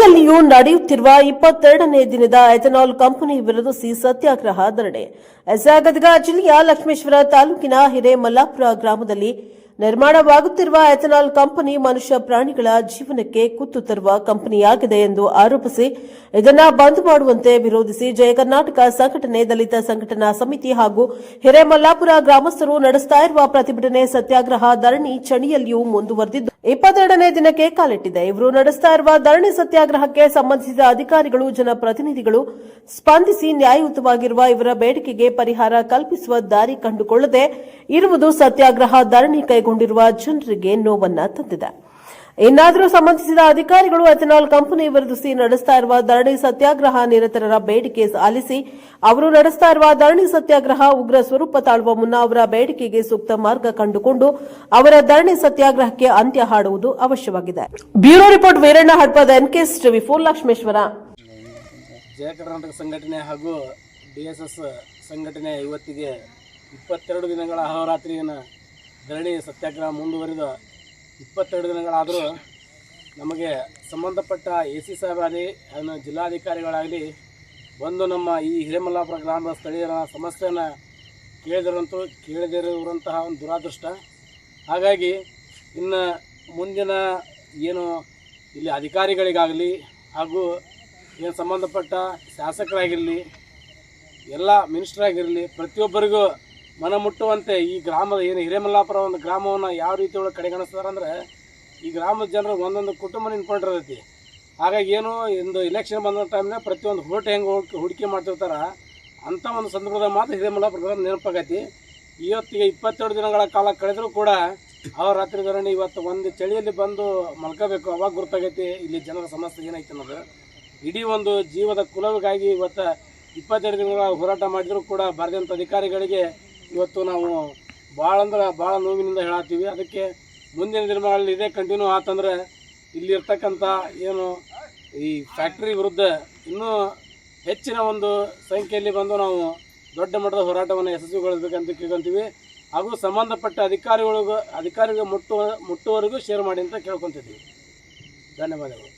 ಚಳಿಯಲ್ಲಿಯೂ ನಡೆಯುತ್ತಿರುವ ಇಪ್ಪತ್ತೆರಡನೇ ದಿನದ ಎಥನಾಲ್ ಕಂಪನಿ ವಿರೋಧಿಸಿ ಸತ್ಯಾಗ್ರಹ ಧರಣಿ. ಎಸಗದಗ ಜಿಲ್ಲೆಯ ಲಕ್ಷ್ಮೇಶ್ವರ ತಾಲೂಕಿನ ಹಿರೇಮಲ್ಲಾಪುರ ಗ್ರಾಮದಲ್ಲಿ ನಿರ್ಮಾಣವಾಗುತ್ತಿರುವ ಎಥನಾಲ್ ಕಂಪನಿ ಮನುಷ್ಯ ಪ್ರಾಣಿಗಳ ಜೀವನಕ್ಕೆ ಕುತ್ತು ತರುವ ಕಂಪನಿಯಾಗಿದೆ ಎಂದು ಆರೋಪಿಸಿ, ಇದನ್ನು ಬಂದ್ ಮಾಡುವಂತೆ ವಿರೋಧಿಸಿ ಜಯ ಕರ್ನಾಟಕ ಸಂಘಟನೆ ದಲಿತ ಸಂಘಟನಾ ಸಮಿತಿ ಹಾಗೂ ಹಿರೇಮಲ್ಲಾಪುರ ಗ್ರಾಮಸ್ಥರು ನಡೆಸುತ್ತಿರುವ ಪ್ರತಿಭಟನೆ ಸತ್ಯಾಗ್ರಹ ಧರಣಿ ಚಳಿಯಲ್ಲಿಯೂ ಮುಂದುವರೆದಿದ್ದು ಇಪ್ಪತ್ತೆರಡನೇ ದಿನಕ್ಕೆ ಕಾಲಿಟ್ಟಿದೆ. ಇವರು ನಡೆಸ್ತಾ ಇರುವ ಧರಣಿ ಸತ್ಯಾಗ್ರಹಕ್ಕೆ ಸಂಬಂಧಿಸಿದ ಅಧಿಕಾರಿಗಳು, ಜನಪ್ರತಿನಿಧಿಗಳು ಸ್ಪಂದಿಸಿ ನ್ಯಾಯಯುತವಾಗಿರುವ ಇವರ ಬೇಡಿಕೆಗೆ ಪರಿಹಾರ ಕಲ್ಪಿಸುವ ದಾರಿ ಕಂಡುಕೊಳ್ಳದೆ ಇರುವುದು ಸತ್ಯಾಗ್ರಹ ಧರಣಿ ಕೈಗೊಂಡಿರುವ ಜನರಿಗೆ ನೋವನ್ನ ತಂದಿದೆ. ಇನ್ನಾದರೂ ಸಂಬಂಧಿಸಿದ ಅಧಿಕಾರಿಗಳು ಎಥನಾಲ್ ಕಂಪನಿ ವಿರೋಧಿಸಿ ನಡೆಸ್ತಾ ಇರುವ ಧರಣಿ ಸತ್ಯಾಗ್ರಹ ನಿರತರರ ಬೇಡಿಕೆ ಆಲಿಸಿ ಅವರು ನಡೆಸ್ತಾ ಇರುವ ಧರಣಿ ಸತ್ಯಾಗ್ರಹ ಉಗ್ರ ಸ್ವರೂಪ ತಾಳುವ ಮುನ್ನ ಅವರ ಬೇಡಿಕೆಗೆ ಸೂಕ್ತ ಮಾರ್ಗ ಕಂಡುಕೊಂಡು ಅವರ ಧರಣಿ ಸತ್ಯಾಗ್ರಹಕ್ಕೆ ಅಂತ್ಯ ಹಾಡುವುದು ಅವಶ್ಯವಾಗಿದೆ. Bureau report Veeranna Hadpad NKS TV four Lakshmeshwar. Jaya Karnataka ಸಂಘಟನೆ ಹಾಗೂ ಡಿಎಸ್ಎಸ್ ಎಸ್ ಎಸ್ ಸಂಘಟನೆ ಇವತ್ತಿಗೆ ಇಪ್ಪತ್ತೆರಡು ದಿನಗಳ ಅಹೋರಾತ್ರಿಯನ್ನು ಧರಣಿ ಸತ್ಯಾಗ್ರಹ ಮುಂದುವರಿದ ಇಪ್ಪತ್ತೆರಡು ದಿನಗಳಾದರೂ ನಮಗೆ ಸಂಬಂಧಪಟ್ಟ ಎ ಸಿ ಸಾಹೇಬಾಗಲಿ ಅದನ್ನು ಜಿಲ್ಲಾಧಿಕಾರಿಗಳಾಗಲಿ ಬಂದು ನಮ್ಮ ಈ ಹಿರೇಮಲ್ಲಾಪುರ ಗ್ರಾಮದ ಸ್ಥಳೀಯರ ಸಮಸ್ಯೆಯನ್ನು ಕೇಳಿದರಂತೂ ಕೇಳದಿರುವಂತಹ ಒಂದು ದುರಾದೃಷ್ಟ. ಹಾಗಾಗಿ ಇನ್ನು ಮುಂದಿನ ಏನು ಇಲ್ಲಿ ಅಧಿಕಾರಿಗಳಿಗಾಗಲಿ ಹಾಗೂ ಏನು ಸಂಬಂಧಪಟ್ಟ ಶಾಸಕರಾಗಿರಲಿ, ಎಲ್ಲ ಮಿನಿಸ್ಟ್ರಾಗಿರಲಿ ಪ್ರತಿಯೊಬ್ಬರಿಗೂ ಮನ ಮುಟ್ಟುವಂತೆ ಈ ಗ್ರಾಮದ ಏನು ಹಿರೇಮಲ್ಲಾಪುರ ಒಂದು ಗ್ರಾಮವನ್ನು ಯಾವ ರೀತಿ ಒಳಗೆ ಕಡೆಗಣಿಸ್ತಾರೆ ಅಂದರೆ ಈ ಗ್ರಾಮದ ಜನರು ಒಂದೊಂದು ಕುಟುಂಬ ನಿಂತ್ಕೊಂಡಿರ್ತೈತಿ. ಹಾಗಾಗಿ ಏನು ಒಂದು ಇಲೆಕ್ಷನ್ ಬಂದ ಟೈಮ್ನ ಪ್ರತಿಯೊಂದು ಹೋಟ್ ಹೆಂಗೆ ಹೂಡಿಕೆ ಮಾಡ್ತಿರ್ತಾರೆ ಅಂಥ ಒಂದು ಸಂದರ್ಭದಾಗ ಮಾತ್ರ ಹಿರೇಮಲ್ಲಾಪುರ ಗ್ರಾಮ ನೆನಪಾಗೈತಿ. ಇವತ್ತಿಗೆ ಇಪ್ಪತ್ತೆರಡು ದಿನಗಳ ಕಾಲ ಕಳೆದರೂ ಕೂಡ ಅವ್ರ ರಾತ್ರಿ ಧರಣಿ ಇವತ್ತು ಒಂದು ಚಳಿಯಲ್ಲಿ ಬಂದು ಮಲ್ಕೋಬೇಕು, ಅವಾಗ ಗೊತ್ತಾಗೈತಿ ಇಲ್ಲಿ ಜನರ ಸಮಸ್ಯೆ ಏನೈತೆ ಅನ್ನೋದು. ಇಡೀ ಒಂದು ಜೀವದ ಕುಲವಿಗಾಗಿ ಇವತ್ತು ಇಪ್ಪತ್ತೆರಡು ದಿನಗಳ ಹೋರಾಟ ಮಾಡಿದರೂ ಕೂಡ ಬರೆದಂಥ ಅಧಿಕಾರಿಗಳಿಗೆ ಇವತ್ತು ನಾವು ಭಾಳ ಅಂದ್ರೆ ಭಾಳ ನೋವಿನಿಂದ ಹೇಳತ್ತೀವಿ. ಅದಕ್ಕೆ ಮುಂದಿನ ದಿನಗಳಲ್ಲಿ ಇದೇ ಕಂಟಿನ್ಯೂ ಆತಂದ್ರೆ ಇಲ್ಲಿರ್ತಕ್ಕಂಥ ಏನು ಈ ಫ್ಯಾಕ್ಟ್ರಿ ವಿರುದ್ಧ ಇನ್ನೂ ಹೆಚ್ಚಿನ ಒಂದು ಸಂಖ್ಯೆಯಲ್ಲಿ ಬಂದು ನಾವು ದೊಡ್ಡ ಮಟ್ಟದ ಹೋರಾಟವನ್ನು ಯಶಸ್ವಿಗೊಳಿಸಬೇಕಂತ ಕೇಳ್ಕೊಂತೀವಿ. ಹಾಗೂ ಸಂಬಂಧಪಟ್ಟ ಅಧಿಕಾರಿಗಳಿಗೂ ಅಧಿಕಾರಿಗಳು ಮುಟ್ಟುವ ಮುಟ್ಟುವವರೆಗೂ ಶೇರ್ ಮಾಡಿ ಅಂತ ಕೇಳ್ಕೊತಿದ್ದೀವಿ. ಧನ್ಯವಾದಗಳು.